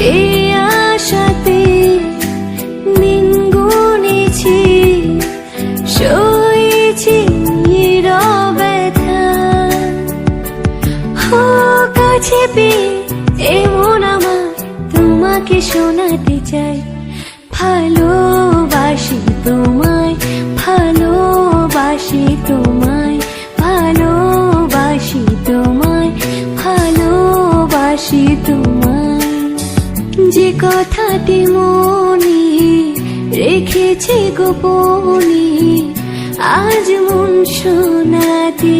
সে আশাতে দিন গুনেছি সয়েছি নীরবতা। হো কাছে এমন আমার তোমাকে শোনাতে চাই ভালোবাসি কথাটি মনে রেখেছে গোপনে আজ মন শোনাতে